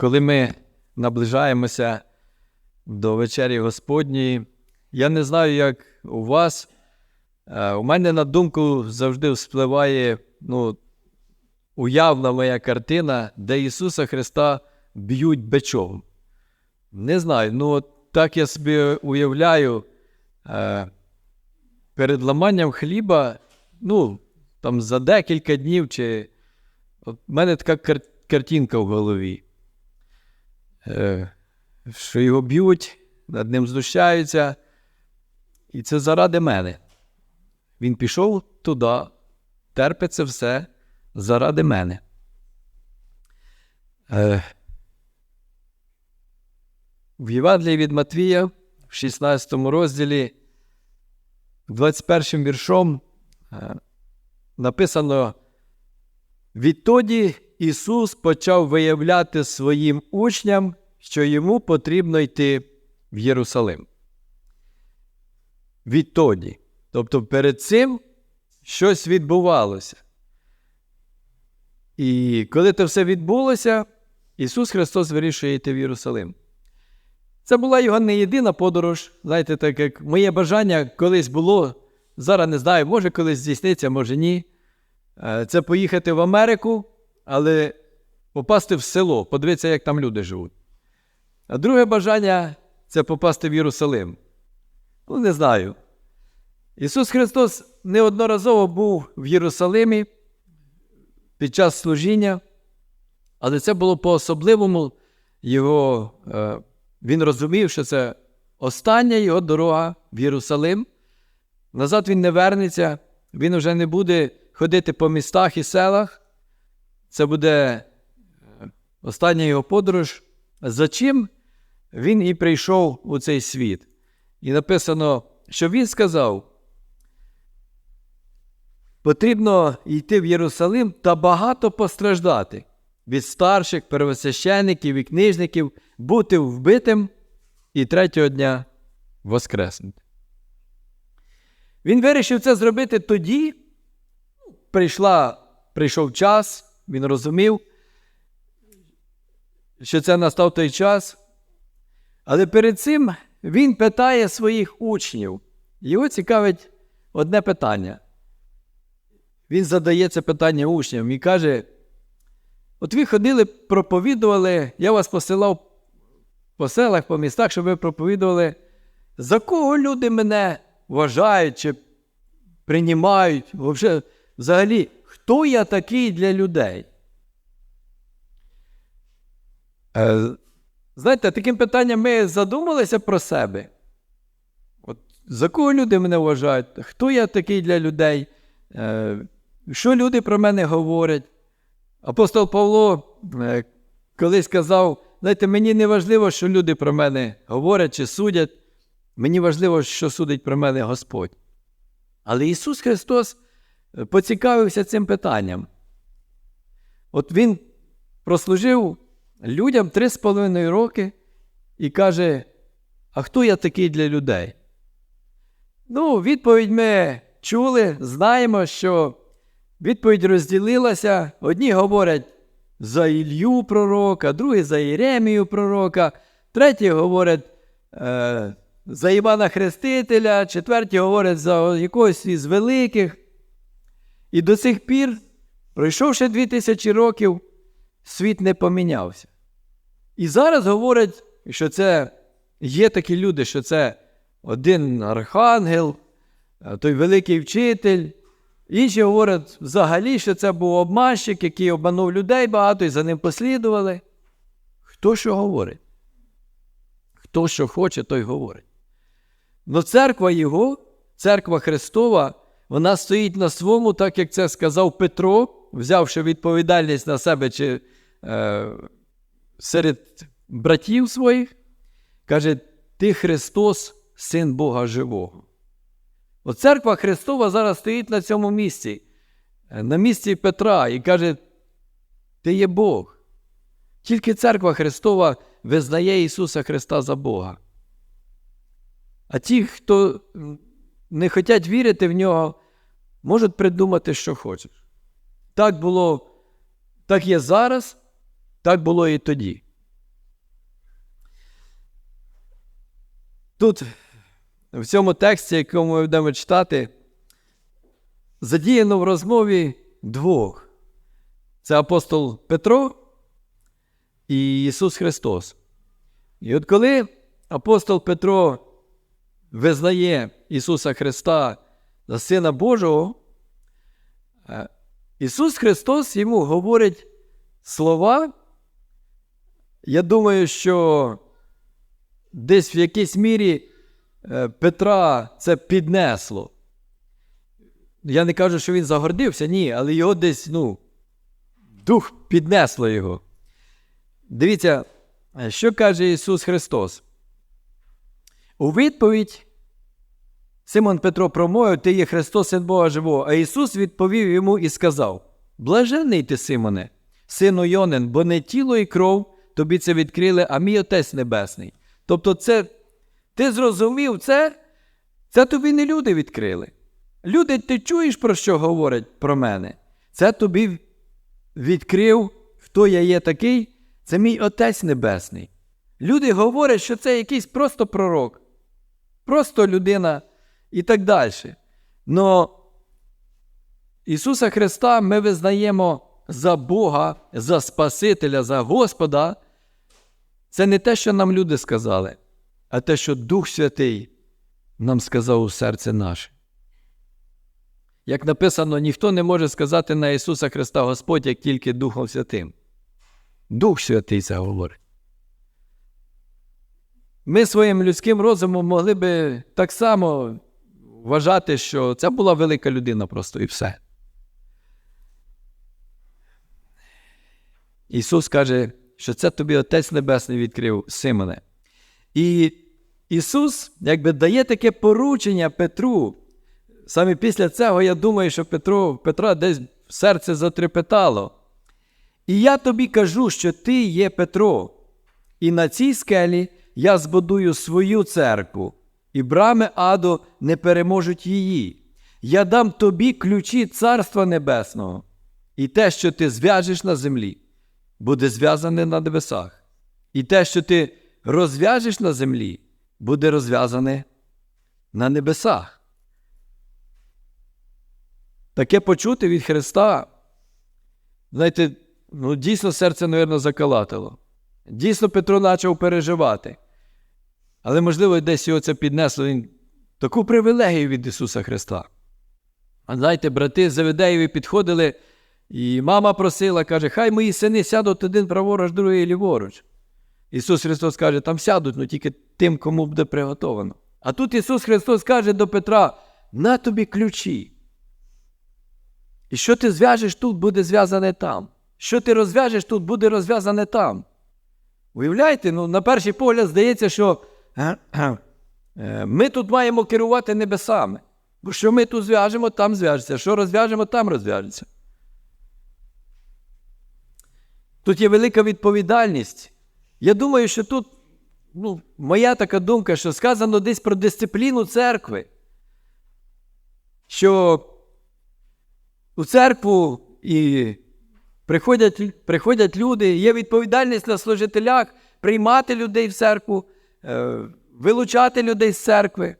коли ми наближаємося до вечері Господньої, я не знаю, як у вас. е, У мене на думку завжди вспливає ну, уявна моя картина, де Ісуса Христа б'ють бичом. Не знаю, ну от так я собі уявляю, е, перед ламанням хліба, ну, там за декілька днів, чи от в мене така картинка в голові, що його б'ють, над ним знущаються, і це заради мене. Він пішов туди, терпить це все заради мене. Е, в Євангелії від Матвія, в 16 розділі, 21 віршом е, написано: Відтоді Ісус почав виявляти своїм учням, що йому потрібно йти в Єрусалим. Відтоді. Тобто перед цим щось відбувалося. І коли це все відбулося, Ісус Христос вирішує йти в Єрусалим. Це була його не єдина подорож. Знаєте, так як моє бажання колись було, зараз не знаю, може колись здійсниться, може ні. Е, Це поїхати в Америку, але попасти в село, подивитися, як там люди живуть. А друге бажання це попасти в Єрусалим. Ну, не знаю. Ісус Христос неодноразово був в Єрусалимі під час служіння, але це було по-особливому його. е, Він розумів, що це остання його дорога в Єрусалим. Назад він не вернеться, він вже не буде ходити по містах і селах. Це буде е, остання його подорож. За чим він і прийшов у цей світ. І написано, що він сказав: потрібно йти в Єрусалим та багато постраждати від старших, первосвящеників і книжників, бути вбитим і третього дня воскреснути. Він вирішив це зробити тоді. Прийшла, прийшов час, він розумів, що це настав той час. Але перед цим він питає своїх учнів. Його цікавить одне питання. Він задає це питання учням і каже: От ви ходили, проповідували, я вас посилав по селах, по містах, щоб ви проповідували, за кого люди мене вважають чи приймають, взагалі, хто я такий для людей? Е, Знаєте, таким питанням ми задумалися про себе. От, За кого люди мене вважають? Хто я такий для людей? Е, Що люди про мене говорять? Апостол Павло е, колись казав: знаєте, мені не важливо, що люди про мене говорять чи судять. Мені важливо, що судить про мене Господь. Але Ісус Христос поцікавився цим питанням. От Він прослужив людям три з половиною роки і каже: А хто я такий для людей? Ну, відповідь ми чули, знаємо, що відповідь розділилася. Одні говорять за Ілью пророка, другі за Єремію пророка, треті говорять е, за Івана Хрестителя, четверті говорять за якогось із великих. І до цих пір, пройшовши дві тисячі років, світ не помінявся. І зараз говорять, що це є такі люди, що це один архангел, е, той великий вчитель. Інші говорять взагалі, що це був обманщик, який обманув людей багато і за ним послідували. Хто що говорить? Хто що хоче, той говорить. Но церква Його, церква Христова, вона стоїть на своєму, так як це сказав Петро, взявши відповідальність на себе чи е, серед братів своїх, каже: Ти Христос, Син Бога Живого. От церква Христова зараз стоїть на цьому місці, на місці Петра, і каже: Ти є Бог. Тільки церква Христова визнає Ісуса Христа за Бога. А ті, хто не хочуть вірити в нього, можуть придумати, що хочуть. Так було, так є зараз, так було і тоді. Тут, в цьому тексті, якому ми будемо читати, задіяно в розмові двох. Це апостол Петро і Ісус Христос. І от коли апостол Петро визнає Ісуса Христа за Сина Божого, е, Ісус Христос йому говорить слова. Я думаю, що десь в якійсь мірі е, Петра це піднесло. Я не кажу, що він загордився, ні, але його десь, ну, дух піднесло його. Дивіться, що каже Ісус Христос. У відповідь Симон Петро промовив, ти є Христос, Син Бога Живого. А Ісус відповів йому і сказав: Блажений ти, Симоне, сину Йонин, бо не тіло і кров тобі це відкрили, а мій Отець Небесний. Тобто, це, ти зрозумів це, це тобі не люди відкрили. Люди, ти чуєш, про що говорять про мене? Це тобі відкрив, хто я є такий, це мій Отець Небесний. Люди говорять, що це якийсь просто пророк, просто людина і так далі. Но Ісуса Христа ми визнаємо за Бога, за Спасителя, за Господа. Це не те, що нам люди сказали, а те, що Дух Святий нам сказав у серце наше. Як написано, ніхто не може сказати на Ісуса Христа Господь, як тільки Духом Святим. Дух Святий це говорить. Ми своїм людським розумом могли би так само вважати, що це була велика людина просто і все. Ісус каже, що це тобі Отець Небесний відкрив Симоне. І Ісус якби дає таке поручення Петру. Саме після цього я думаю, що Петро, Петра десь серце затрепетало. І я тобі кажу, що ти є Петро, і на цій скелі я збудую свою церкву, і брами аду не переможуть її. Я дам тобі ключі Царства Небесного, і те, що ти зв'яжеш на землі, буде зв'язане на небесах, і те, що ти розв'яжеш на землі, буде розв'язане на небесах. Таке почути від Христа, знаєте, ну, дійсно серце, мабуть, закалатило. Дійсно, Петро почав переживати. Але, можливо, десь його це піднесло він таку привілегію від Ісуса Христа. А знаєте, брати Заведеєві підходили, і мама просила, каже, хай мої сини сядуть один праворуч, другий ліворуч. Ісус Христос каже, там сядуть, ну тільки тим, кому буде приготовано. А тут Ісус Христос каже до Петра: на тобі ключі. І що ти зв'яжеш тут, буде зв'язане там. Що ти розв'яжеш тут, буде розв'язане там. Уявляєте, ну, на перший погляд здається, що ми тут маємо керувати небесами. Бо що ми тут зв'яжемо, там зв'яжеться. Що розв'яжемо, там розв'яжеться. Тут є велика відповідальність. Я думаю, що тут ну, моя така думка, що сказано десь про дисципліну церкви. Що у церкву і приходять приходять люди, є відповідальність на служителях приймати людей в церкву, е, вилучати людей з церкви.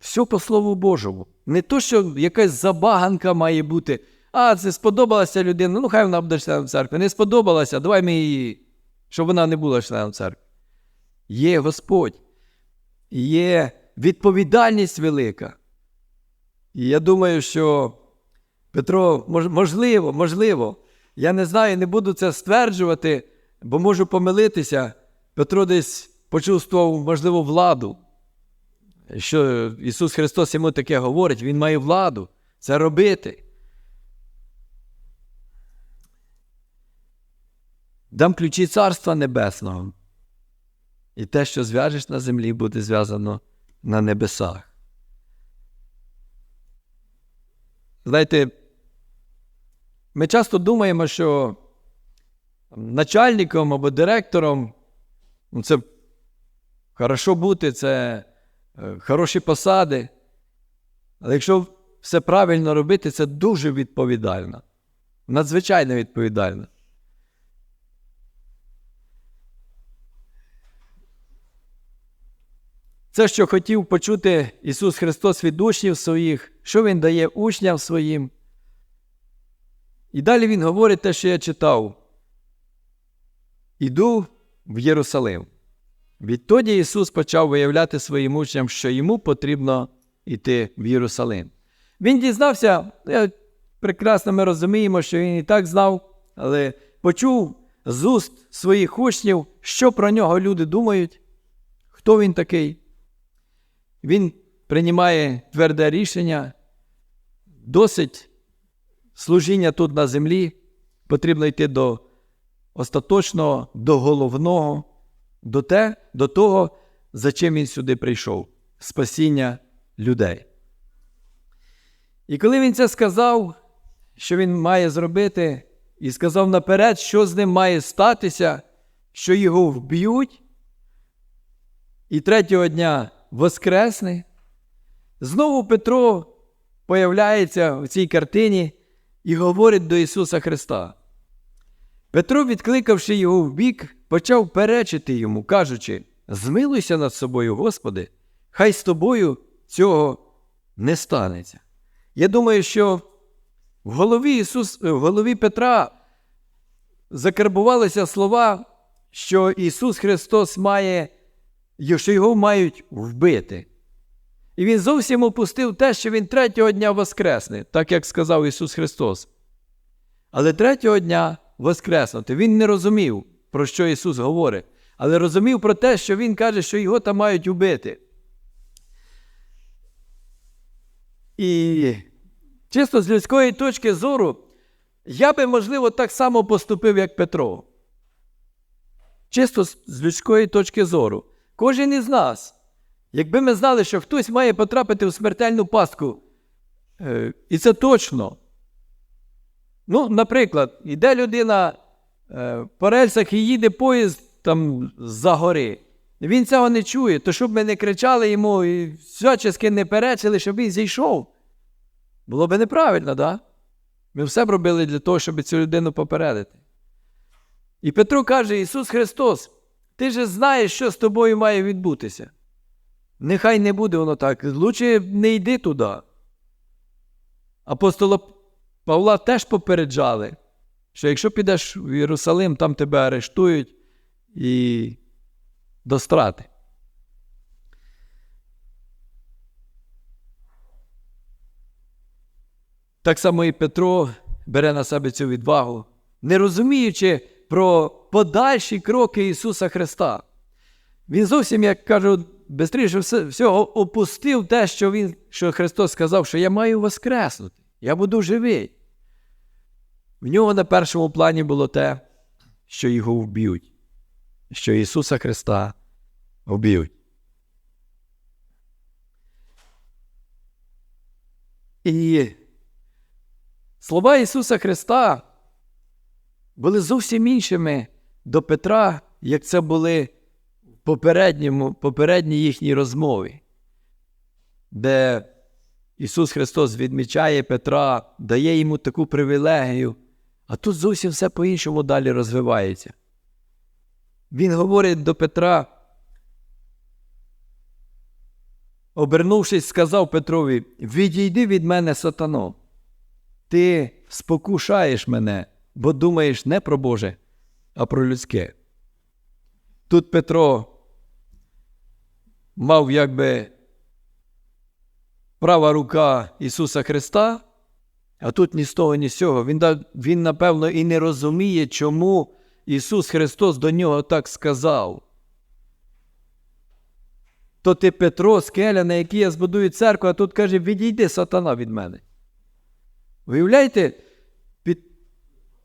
Все по Слову Божому. Не то, що якась забаганка має бути. А, це сподобалася людина, ну хай вона буде членом церкви. Не сподобалася, давай ми її, щоб вона не була членом церкви. Є Господь, є відповідальність велика. І я думаю, що Петро, можливо, можливо, я не знаю, не буду це стверджувати, бо можу помилитися. Петро десь почувствував, можливо, владу. Що Ісус Христос йому таке говорить, Він має владу це робити. Дам ключі Царства Небесного. І те, що зв'яжеш на землі, буде зв'язано на небесах. Знаєте, ми часто думаємо, що начальником або директором ну, це хорошо бути, це е, хороші посади. Але якщо все правильно робити, це дуже відповідально. Надзвичайно відповідально. Це, що хотів почути Ісус Христос від учнів своїх, що Він дає учням своїм. І далі Він говорить те, що я читав. Іду в Єрусалим. Відтоді Ісус почав виявляти своїм учням, що йому потрібно йти в Єрусалим. Він дізнався, прекрасно ми розуміємо, що він і так знав, але почув з уст своїх учнів, що про нього люди думають, хто він такий. Він приймає тверде рішення, досить служіння тут на землі, потрібно йти до остаточного, до головного, до, те, до того, за чим він сюди прийшов спасіння людей. І коли він це сказав, що він має зробити, і сказав наперед, що з ним має статися, що його вб'ють, і третього дня воскресне, знову Петро появляється в цій картині і говорить до Ісуса Христа. Петро, відкликавши його в бік, почав перечити йому, кажучи: Змилуйся над собою, Господи, хай з тобою цього не станеться. Я думаю, що в голові Ісус, в голові Петра закарбувалися слова, що Ісус Христос має, що його мають вбити. І він зовсім опустив те, що Він третього дня воскресне, так як сказав Ісус Христос. Але третього дня воскреснути. Він не розумів, про що Ісус говорить, але розумів про те, що Він каже, що його там мають убити. І чисто з людської точки зору, я би, можливо, так само поступив, як Петро. Чисто з людської точки зору. Кожен із нас, якби ми знали, що хтось має потрапити в смертельну пастку, е, і це точно. Ну, наприклад, йде людина по рельсах і їде поїзд там за гори. Він цього не чує, то щоб ми не кричали йому і всячески не перечили, щоб він зійшов. Було би неправильно, да? Ми все б робили для того, щоб цю людину попередити. І Петро каже: Ісус Христос, ти же знаєш, що з тобою має відбутися. Нехай не буде воно так. Лучше не йди туди. Апостола Павла теж попереджали, що якщо підеш в Єрусалим, там тебе арештують і до страти. Так само і Петро бере на себе цю відвагу, не розуміючи про подальші кроки Ісуса Христа. Він зовсім, як кажу, швидше всього опустив те, що він, що Христос сказав, що я маю воскреснути, я буду живий. В нього на першому плані було те, що його вб'ють, що Ісуса Христа вб'ють. І слова Ісуса Христа були зовсім іншими до Петра, як це були в попередній їхній розмові, де Ісус Христос відмічає Петра, дає йому таку привілегію. А тут зовсім все по-іншому далі розвивається. Він говорить до Петра, обернувшись, сказав Петрові: Відійди від мене, сатано, ти спокушаєш мене, бо думаєш не про Боже, а про людське. Тут Петро мав якби права рука Ісуса Христа. А тут ні з того, ні з цього. Він, він, напевно, і не розуміє, чому Ісус Христос до нього так сказав. То ти Петро, скеля, на якій я збудую церкву, а тут каже, відійди сатана від мене. Виявляєте, під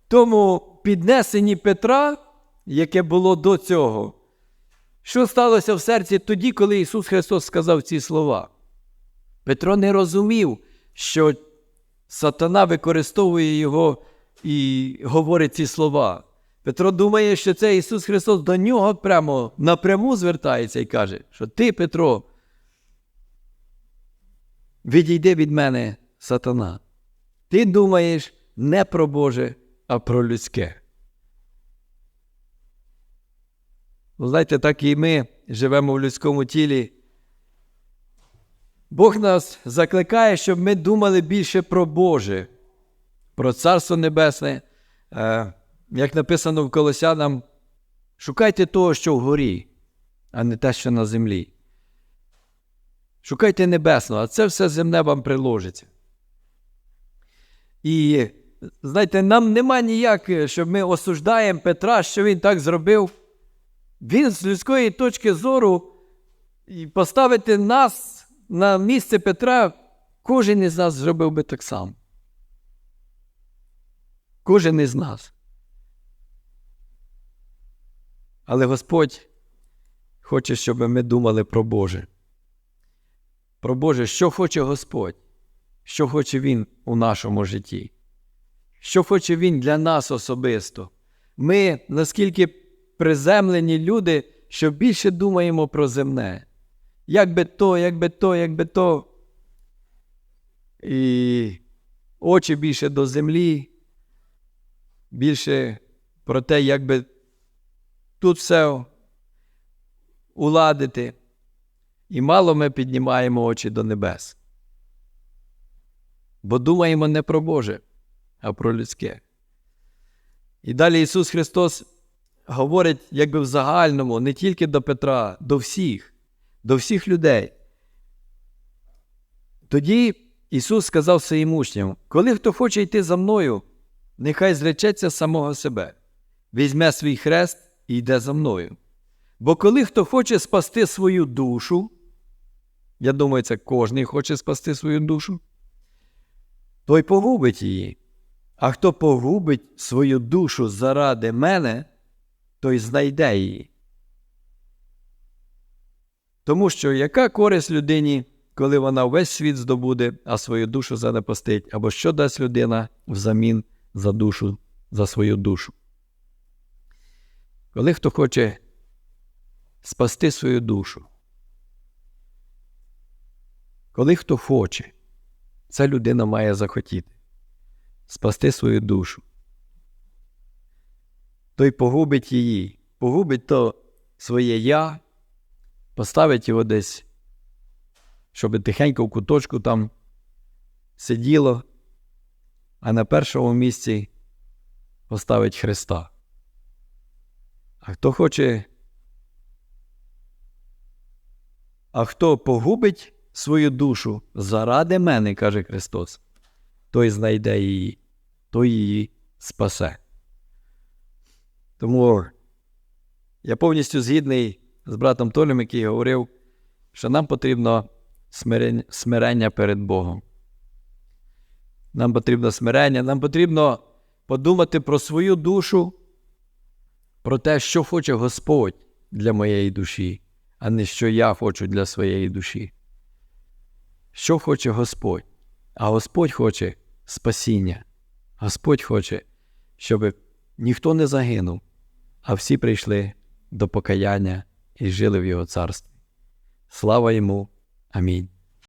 тому піднесенні Петра, яке було до цього, що сталося в серці тоді, коли Ісус Христос сказав ці слова? Петро не розумів, що Сатана використовує його і говорить ці слова. Петро думає, що це Ісус Христос до нього прямо напряму звертається і каже, що ти, Петро, відійди від мене, сатана. Ти думаєш не про Боже, а про людське. Ви знаєте, так і ми живемо в людському тілі Бог нас закликає, щоб ми думали більше про Боже, про Царство Небесне. Е, Як написано в Колосянам, шукайте того, що вгорі, а не те, що на землі. Шукайте небесного, а це все земне вам приложиться. І знаєте, нам нема ніяк, щоб ми осуждаємо Петра, що він так зробив. Він з людської точки зору поставити нас на місце Петра, кожен із нас зробив би так само. Кожен із нас. Але Господь хоче, щоб ми думали про Боже. Про Боже, що хоче Господь, що хоче Він у нашому житті, що хоче Він для нас особисто. Ми наскільки приземлені люди, що більше думаємо про земне. Як би то, як би то, як би то. І очі більше до землі, більше про те, як би тут все уладити. І мало ми піднімаємо очі до небес. Бо думаємо не про Боже, а про людське. І далі Ісус Христос говорить, якби в загальному, не тільки до Петра, до всіх, до всіх людей. Тоді Ісус сказав своїм учням: коли хто хоче йти за мною, нехай зречеться самого себе, візьме свій хрест і йде за мною. Бо коли хто хоче спасти свою душу, я думаю, це кожен хоче спасти свою душу, той погубить її. А хто погубить свою душу заради мене, той знайде її. Тому що яка користь людині, коли вона весь світ здобуде, а свою душу занепастить, або що дасть людина взамін за душу, за свою душу? Коли хто хоче спасти свою душу, коли хто хоче, ця людина має захотіти спасти свою душу. Той погубить її, погубить то своє я, поставить його десь, щоб тихенько в куточку там сиділо, а на першому місці поставить Христа. А хто хоче, а хто погубить свою душу заради мене, каже Христос, той знайде її, той її спасе. Тому я повністю згідний з братом Толем, який говорив, що нам потрібно смирення, перед Богом. Нам потрібно смирення, нам потрібно подумати про свою душу, про те, що хоче Господь для моєї душі, а не що я хочу для своєї душі. Що хоче Господь? А Господь хоче спасіння. Господь хоче, щоб ніхто не загинув, а всі прийшли до покаяння і жили в Його царстві. Слава йому! Амінь.